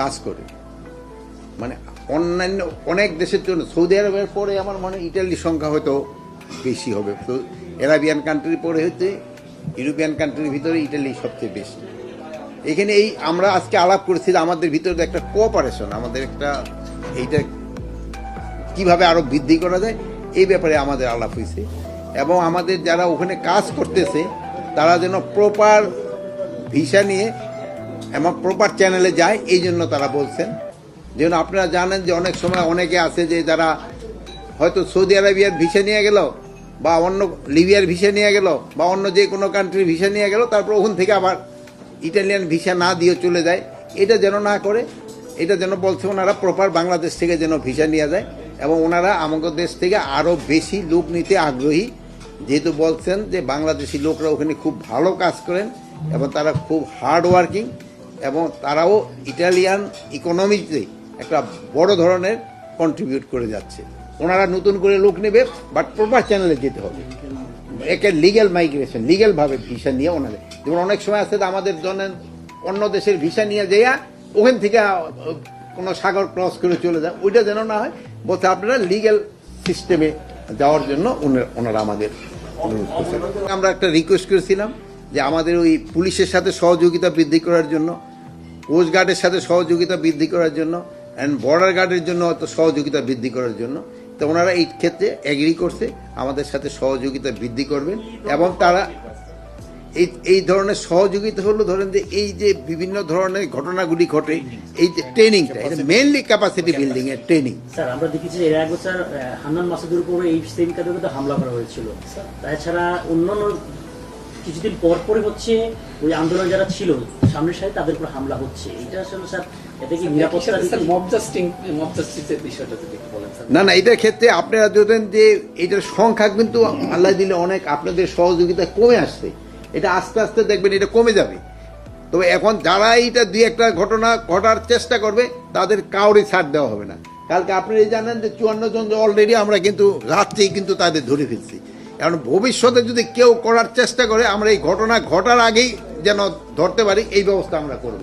কাজ করে। মানে অন্যান্য অনেক দেশের জন্য, সৌদি আরবের পরে আমার মনে ইটালির সংখ্যা হয়তো বেশি হবে। তো এরাবিয়ান কান্ট্রির পরে হচ্ছে, ইউরোপিয়ান কান্ট্রির ভিতরে ইটালি সবচেয়ে বেশি। এখানে এই আমরা আজকে আলাপ করেছি আমাদের ভিতরে একটা কোঅপারেশন আমাদের একটা এইটা কীভাবে আরও বৃদ্ধি করা যায়, এই ব্যাপারে আমাদের আলাপ হয়েছে। এবং আমাদের যারা ওখানে কাজ করতেছে, তারা যেন প্রপার ভিসা নিয়ে এবং প্রপার চ্যানেলে যায়, এই জন্য তারা বলছেন। যেন আপনারা জানেন যে অনেক সময় অনেকে আছে যে যারা হয়তো সৌদি আরবিয়ার ভিসা নিয়ে গেল, বা অন্য লিবিয়ার ভিসা নিয়ে গেল, বা অন্য যে কোনো কান্ট্রির ভিসা নিয়ে গেল, তারপর ওখান থেকে আবার ইটালিয়ান ভিসা না দিয়ে চলে যায়। এটা যেন না করে, এটা যেন বলছে ওনারা প্রপার বাংলাদেশ থেকে যেন ভিসা নিয়ে যায়, এবং ওনারা আমাদের দেশ থেকে আরও বেশি লোক নিতে আগ্রহী। যেহেতু বলছেন যে বাংলাদেশি লোকরা ওখানে খুব ভালো কাজ করেন, এবং তারা খুব হার্ড ওয়ার্কিং এবং তারাও ইটালিয়ান ইকোনমিতে একটা বড় ধরনের কন্ট্রিবিউট করে যাচ্ছে। ওনারা নতুন করে লোক নেবে বাট প্রপার চ্যানেলে যেতে হবে। একে লিগ্যাল মাইগ্রেশন লিগ্যাল ভাবে ভিসা নিয়ে ওনাদের। যেমন অনেক সময় আছে আমাদের জন্য অন্য দেশের ভিসা নিয়ে যাইয়া ওখান থেকে কোনো সাগর ক্রস করে চলে যায়। ওইটা যেন না হয় বলতে আপনারা লিগ্যাল সিস্টেমে যাওয়ার জন্য ওনারা আমাদের অনুরোধ করছেন। আমরা একটা রিকোয়েস্ট করেছিলাম যে আমাদের ওই পুলিশের সাথে সহযোগিতা বৃদ্ধি করার জন্য কোস্ট গার্ডের সাথে সহযোগিতা বৃদ্ধি করার জন্য অ্যান্ড বর্ডার গার্ডের জন্য হয়তো সহযোগিতা বৃদ্ধি করার জন্য। তো ওনারা এই ক্ষেত্রে এগ্রি করছে আমাদের সাথে সহযোগিতা বৃদ্ধি করবেন এবং তারা এই এই ধরনের সহযোগিতা হলো ধরেন যে এই যে বিভিন্ন ধরনের ঘটনাগুলি ঘটে এই যে ট্রেনিংটা এটা মেনলি ক্যাপাসিটি বিল্ডিং এর ট্রেনিং স্যার আমরা দেখেছি যে এর এক বছর হান্নান মাসুদের উপরে এই সেম কাদের হামলা করা হয়েছিল। তাছাড়া অন্যান্য কিছুদিন পর পরে হচ্ছে ওই আন্দোলন যারা ছিল সামনের সাথে তাদের উপর হামলা হচ্ছে। এটা আসলে স্যার এতে কি নিরাপত্তা মব জাস্টিং মব জাস্টিসের বিষয়টা যদি একটু বলেন না না এটার ক্ষেত্রে আপনারা দেখেন যে এটার সংখ্যা কিন্তু আল্লাহ দিলে অনেক আপনাদের সহযোগিতা কমে আসছে। এটা আস্তে আস্তে দেখবেন এটা কমে যাবে। তবে এখন যারা এইটা দুই একটা ঘটনা ঘটার চেষ্টা করবে তাদের কাউরই ছাড় দেওয়া হবে না। কালকে আপনারা জানেন যে চুয়ান্ন জন অলরেডি আমরা কিন্তু রাত্রেই কিন্তু তাদের ধরে ফেলছি। কারণ ভবিষ্যতে যদি কেউ করার চেষ্টা করে, আমরা এই ঘটনা ঘটার আগেই যেন ধরতে পারি, এই ব্যবস্থা আমরা করব।